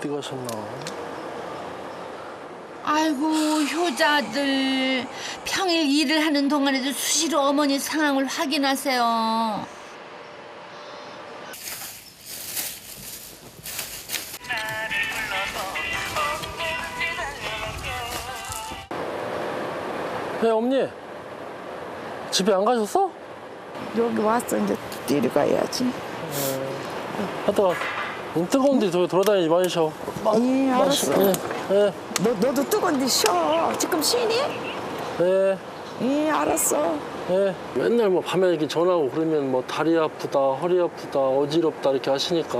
어디 가셨나? 아이고 효자들 평일 일을 하는 동안에도 수시로 어머니 상황을 확인하세요. 네, 어머니. 집에 안 가셨어? 여기 왔어 이제 내려가야지. 하다가 너무 뜨거운데 저 돌아다니지 마시오. 예 알았어. 예, 예, 너 너도 뜨거운데 쉬어. 지금 쉬니? 예, 예 알았어. 예. 맨날 뭐 밤에 이렇게 전화하고 그러면 뭐 다리 아프다, 허리 아프다, 어지럽다 이렇게 하시니까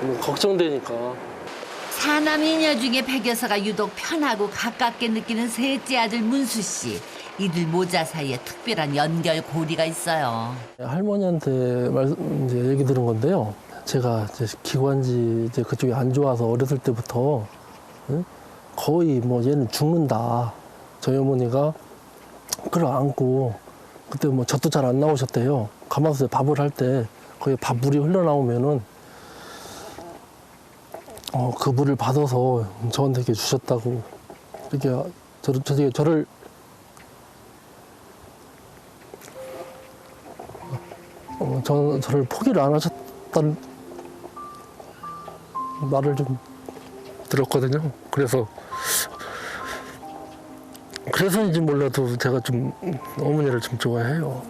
너무 걱정되니까. 사남 이녀 중에 백 여사가 유독 편하고 가깝게 느끼는 셋째 아들 문수 씨. 이들 모자 사이에 특별한 연결 고리가 있어요. 할머니한테 말, 이제 얘기 들은 건데요. 제가 이제 기관지 이제 그쪽이 안 좋아서 어렸을 때부터 응? 거의 뭐 얘는 죽는다. 저희 어머니가 끌어안고 그때 뭐 젖도 잘 안 나오셨대요. 가마솥에 밥을 할 때 거의 밥 물이 흘러나오면은 어, 그 물을 받아서 저한테 이렇게 주셨다고 이렇게 저를, 저를, 저를 어, 저, 저를 포기를 안 하셨다는 말을 좀 들었거든요. 그래서 그래서인지 몰라도 제가 좀 어머니를 좀 좋아해요.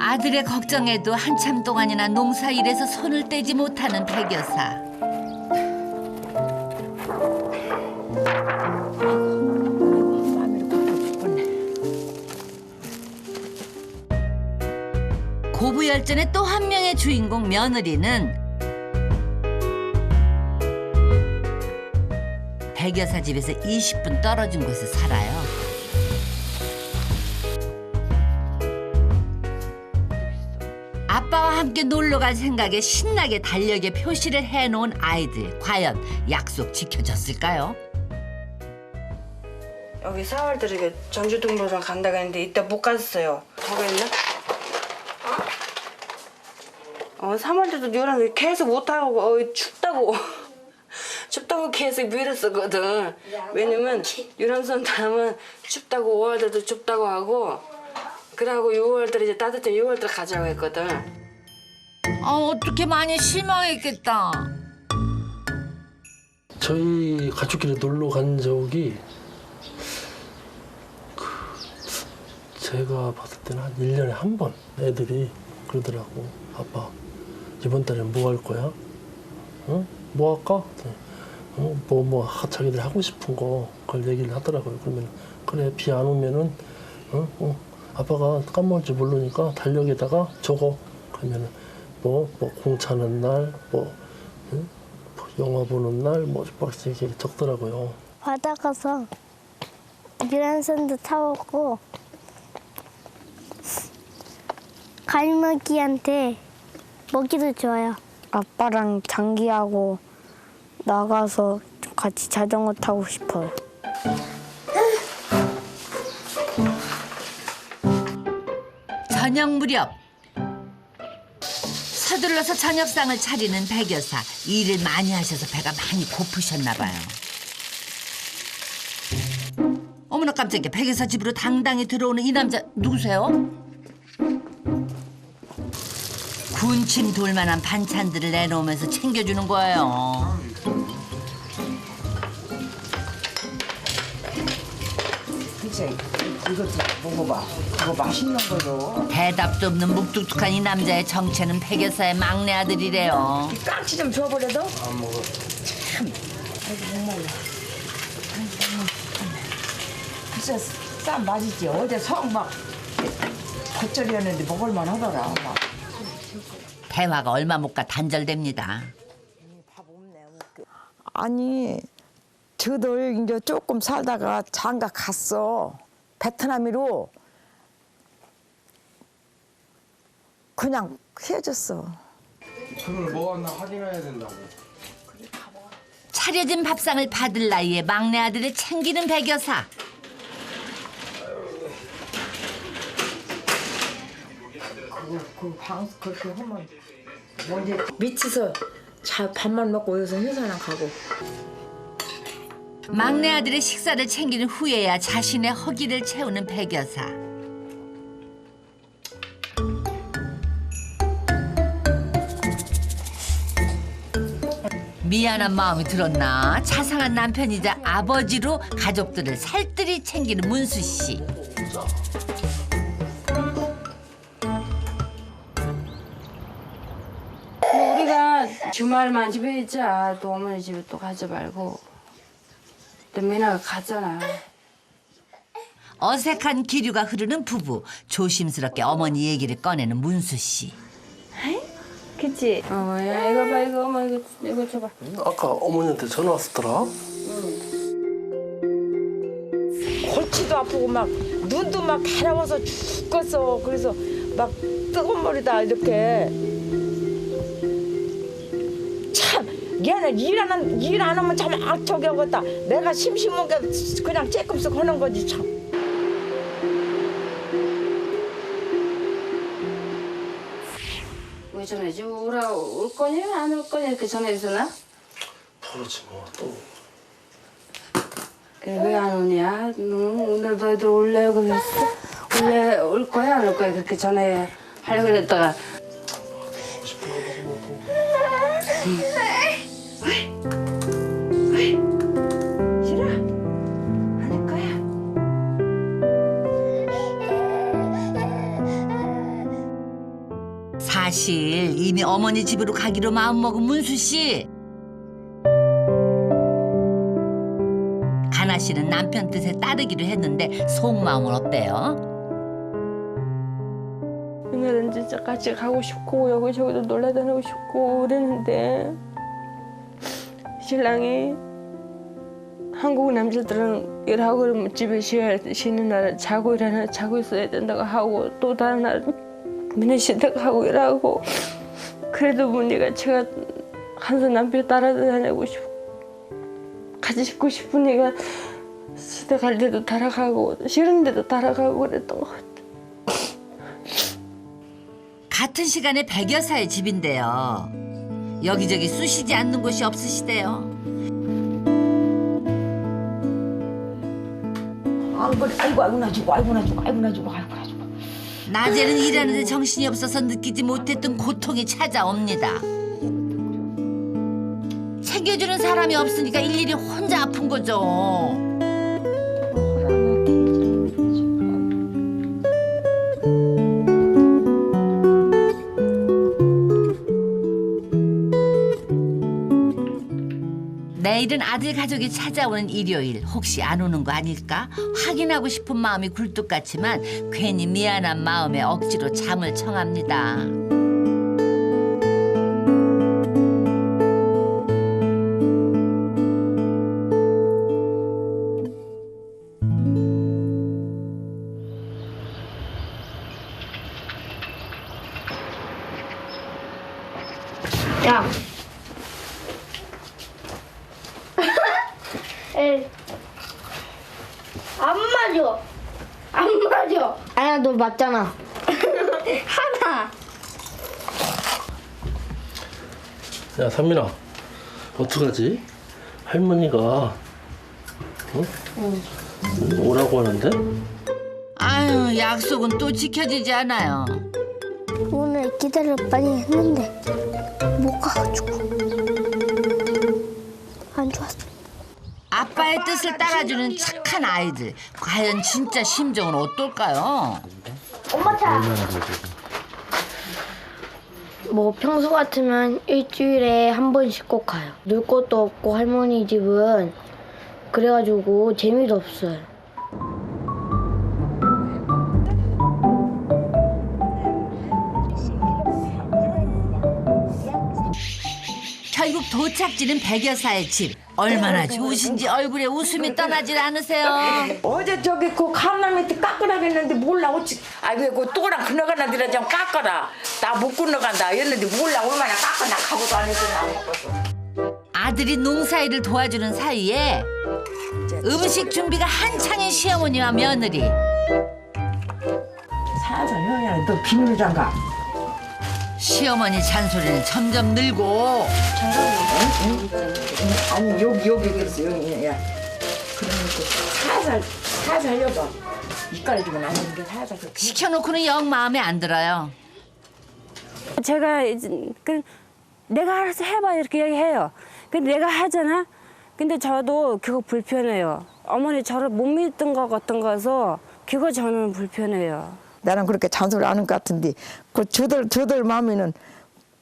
아들의 걱정에도 한참 동안이나 농사 일에서 손을 떼지 못하는 백 여사. 고부열전의 또 한 명의 주인공 며느리는 백여사 집에서 20분 떨어진 곳에 살아요. 아빠와 함께 놀러 갈 생각에 신나게 달력에 표시를 해놓은 아이들 과연 약속 지켜졌을까요? 여기 4월 들에 전주동물원 간다고 했는데 이따 못 갔어요. 가겠나? 어, 3월 때도 요런 계속 못 하고 어, 춥다고 춥다고 계속 미뤘었거든. 왜냐면 유람선 타면 춥다고 5월 때도 춥다고 하고 그러고 6월 달에 이제 따뜻해 6월 달 가자고 했거든. 아 어떻게 많이 실망했겠다. 저희 가족끼리 놀러 간 적이 그 제가 봤을 때는 한 1년에 한 번 애들이 그러더라고. 아빠, 이번 달엔 뭐할 거야? 응? 뭐 할까? 어, 뭐, 뭐, 하- 자기들 하고 싶은 거, 그걸 얘기를 하더라고요. 그러면, 그래, 비 안 오면은, 어, 어, 아빠가 까먹을지 모르니까 달력에다가 적어. 그러면은, 뭐, 뭐, 공 차는 날, 뭐, 응? 뭐 영화 보는 날, 뭐, 막 이렇게 적더라고요. 바다 가서 유람선도 타보고 갈매기한테 먹이도 줘요. 아빠랑 장기하고 나가서 같이 자전거 타고 싶어요. 저녁 무렵 서둘러서 저녁상을 차리는 백 여사 일을 많이 하셔서 배가 많이 고프셨나 봐요. 어머나 깜짝이야 백 여사 집으로 당당히 들어오는 이 남자 누구세요? 군침 돌만한 반찬들을 내놓으면서 챙겨주는 거예요. 그치? 이것도 먹어봐. 그거 맛있는 거죠. 대답도 없는 묵뚝뚝한 이 남자의 정체는 백 여사의 막내 아들이래요. 이 깍지 좀 줘버려도? 안 먹어. 글쎄 쌈 맛있지. 어제 성막 겉절이었는데 먹을만 하더라. 막. 대화가 얼마 못 가 단절됩니다. 아니 저들 이제 조금 살다가 장가 갔어 베트남으로 그냥 헤어졌어 그걸 먹었나 확인해야 된다고. 차려진 밥상을 받을 나이에 막내 아들을 챙기는 백여사. 그방 그렇게 하면 뭐 이제 미치서 자 밥만 먹고 여기서 회사랑 가고. 막내 아들의 식사를 챙기는 후에야 자신의 허기를 채우는 백여사. 미안한 마음이 들었나 자상한 남편이자 아버지로 가족들을 살뜰히 챙기는 문수 씨. 뭐 우리가 주말만 집에 있자 또 어머니 집에 또 가지 말고 또 미나가 갔잖아 어색한 기류가 흐르는 부부. 조심스럽게 어머니 얘기를 꺼내는 문수 씨. 그치? 어 야 이거 봐 이거 어머 이거 이거 줘봐 아까 어머니한테 전화 왔었더라. 골치도 아프고 막 눈도 막 가려워서 죽겠어. 그래서 막 뜨거운 머리다 이렇게. 얘는 일안 일안 하면 참 악척이 하겠다. 내가 심심한 게 그냥 쬐끔씩 하는 거지 참. 왜 전화지 오라 올 거냐 안 올 거냐 이렇게 전화했었나? 그렇지 뭐 또. 왜 안 오냐? 너 오늘 너희들 올래 그랬어? 올래 올 거야 안 올 거야 그렇게 전화해 하려고 그랬다가 사실 이미 어머니 집으로 가기로 마음먹은 문수 씨. 가나 씨는 남편 뜻에 따르기로 했는데 속마음은 어때요? 오늘은 진짜 같이 가고 싶고 여기저기도 놀러 다니고 싶고 그랬는데 신랑이 한국 남자들은 일하고 그러면 집에. 쉬는 날은 자고 일하는 날 자고 있어야 된다고 하고 또 다른 날은 맨날 쉬다가 하고 일하고 그래도 보니까 제가 항상 남편 따라다니고 싶고 같이 싶고 싶으니까 시대 갈 때도 따라가고 싫은 데도 따라가고 그랬던 것 같아요. 같은 시간에 백여사의 집인데요. 여기저기 쑤시지 않는 곳이 없으시대요. 아이고 아이고 아이고 나 죽어 아이고 나 죽어 아이고 나 죽어 아이고. 낮에는 일하는데 정신이 없어서 느끼지 못했던 고통이 찾아옵니다. 챙겨주는 사람이 없으니까 일일이 혼자 아픈 거죠. 내일은 아들 가족이 찾아오는 일요일 혹시 안 오는 거 아닐까 확인하고 싶은 마음이 굴뚝 같지만 괜히 미안한 마음에 억지로 잠을 청합니다. 맞잖아. 하나. 야 삼민아 어떡하지? 할머니가 어? 오라고 하는데? 아유 약속은 또 지켜지지 않아요. 오늘 기다려 빨리 했는데 못 가가지고 안 좋았어. 아빠의 뜻을 따라주는 착한 아이들. 과연 진짜 심정은 어떨까요? 엄마 차. 뭐 평소 같으면 일주일에 한 번씩 꼭 가요. 놀 것도 없고 할머니 집은 그래가지고 재미도 없어요. 도착지는 백여사의 집. 얼마나 좋으신지 얼굴에 웃음이 떠나질 않으세요. 어제 저기 그 캄나 밑에 깎으라 했는데 몰라 어찌 아이고 그 또랑 그나가나 니라 좀 깎아라 나 못 건너간다 했는데 몰라 얼마나 깎아나 가고도 안 해서 나 아들이 농사일을 도와주는 사이에 음식 준비가 한창인 시어머니와 며느리. 살살 형이야 너 비누 장갑 시어머니 잔소리는 점점 늘고 아니 여기 여기 그래서 여기 야 살살 살살 여봐 이깔이 주면 안 되는 게 살살 좀 시켜놓고는 영 마음에 안 들어요. 제가 이제 그 내가 알아서 해봐 이렇게 얘기해요. 근데 내가 하잖아. 근데 저도 그거 불편해요. 어머니 저를 못 믿던 것 같은 거서 그거 저는 불편해요. 나는 그렇게 잔소리 안한것 같은데 그 저들 저들 마음에는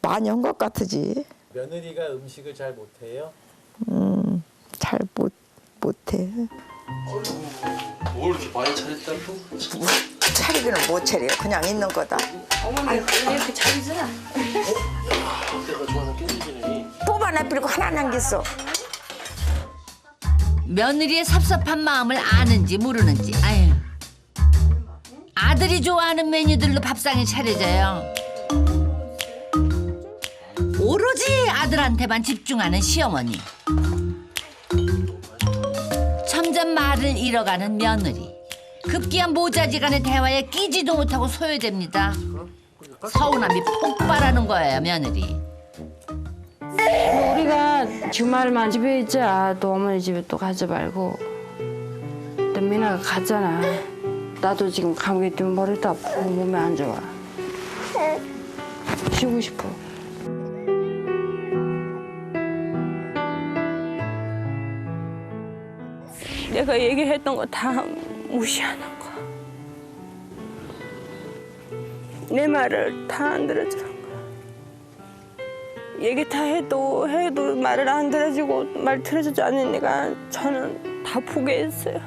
많이 한 것 같으지 며느리가 음식을 잘 못해요? 잘못 못해 뭘 이렇게 많이 차렸다고? 차리기는 못 차려 그냥 있는 거다 어머니 이렇게 차리잖아. 내가 좋아하는 깻잎이네. 뽑아내 버리고 하나 남겼어 며느리의 섭섭한 마음을 아는지 모르는지 아유 아들이 좋아하는 메뉴들로 밥상이 차려져요 오로지 아들한테만 집중하는 시어머니 점점 말을 잃어가는 며느리 급기야 모자지간의 대화에 끼지도 못하고 소외됩니다 서운함이 폭발하는 거예요 며느리 우리가 주말만 집에 있자. 또 어머니 집에 또 가지 말고. 또 미나가 갔잖아. 나도 지금 감기 때문에 머리도 아프고 몸이 안 좋아. 쉬고 싶어. 내가 얘기했던 거 다 무시하는 거야. 내 말을 다 안 들어주는 거야. 얘기 다 해도 해도 말을 안 들어주고 말 들어주지 않으니까 저는 다 포기했어요.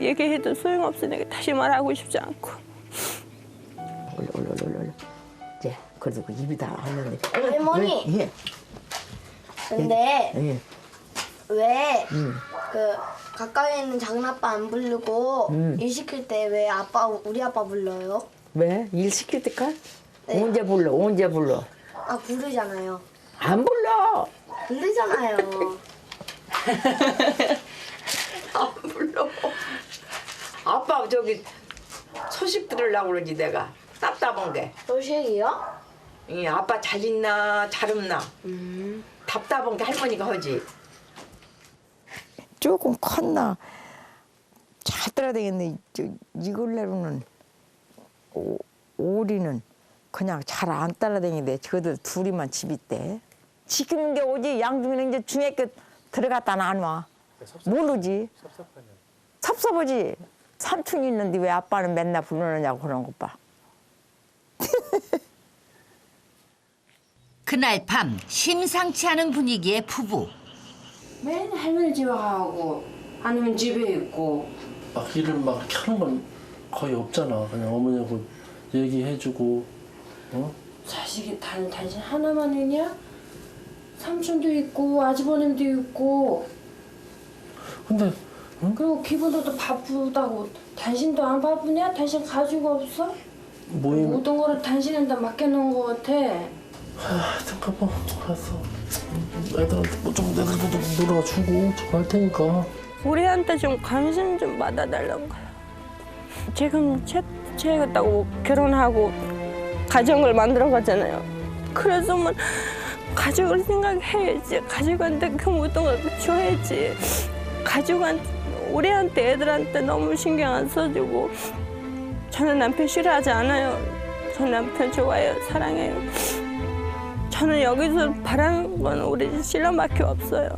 얘기해도 소용없으니까 다시 말하고 싶지 않고. 올려 올려 올려 올려 이제 그래도 그 입이 다 왔는데 할머니. 예, 근데 예. 왜그 가까이 있는 작은 아빠 안 부르고 일 시킬 때 왜 아빠 우리 아빠 불러요? 왜? 일 시킬 때까? 네. 언제 불러 언제 불러 아 부르잖아요. 안 불러 부르잖아요. 안 불러 저기 소식 들으려고 그러지 내가. 답답한 게. 소식이요? 이 아빠 잘 있나 잘 없나. 음. 답답한 게 할머니가 하지. 조금 컸나. 잘 따라다녔네. 저 이걸레로는 오, 오리는 그냥 잘 안 따라다니는데 저들 둘이만 집 있대. 지키는 게 오지 양중이는 이제 중학교 들어갔다 안 와. 모르지. 섭섭하냐? 섭섭하지 삼촌이 있는데 왜 아빠는 맨날 부르느냐고 그런 것 봐 그날 밤 심상치 않은 분위기의 부부 맨 할머니 집에 가고 아니면 집에 있고 막 일을 막 하는 건 거의 없잖아. 그냥 어머니하고 얘기해주고, 어? 자식이 단, 당신 하나만이냐? 삼촌도 있고 아주버님도 있고 근데 그리고 기분도 또 바쁘다고 당신도 안 바쁘냐? 당신 가지고 없어? 모임 모든 거를 당신한테 맡겨놓은 것 같아 하여튼 가봐 알았어 애들한테 뭐좀 애들도 좀 놀아주고 저거 할 테니까 우리한테 좀 관심 좀 받아달라는 거야. 지금 채채했다고 결혼하고 가정을 만들어 가잖아요. 그래서만 가족을 생각해야지. 가족한테 그 모든 걸 줘야지. 가족한테 우리한테 애들한테 너무 신경 안 써주고 저는 남편 싫어하지 않아요. 저 남편 좋아해요. 사랑해요. 저는 여기서 바라는 건 우리 신랑밖에 없어요.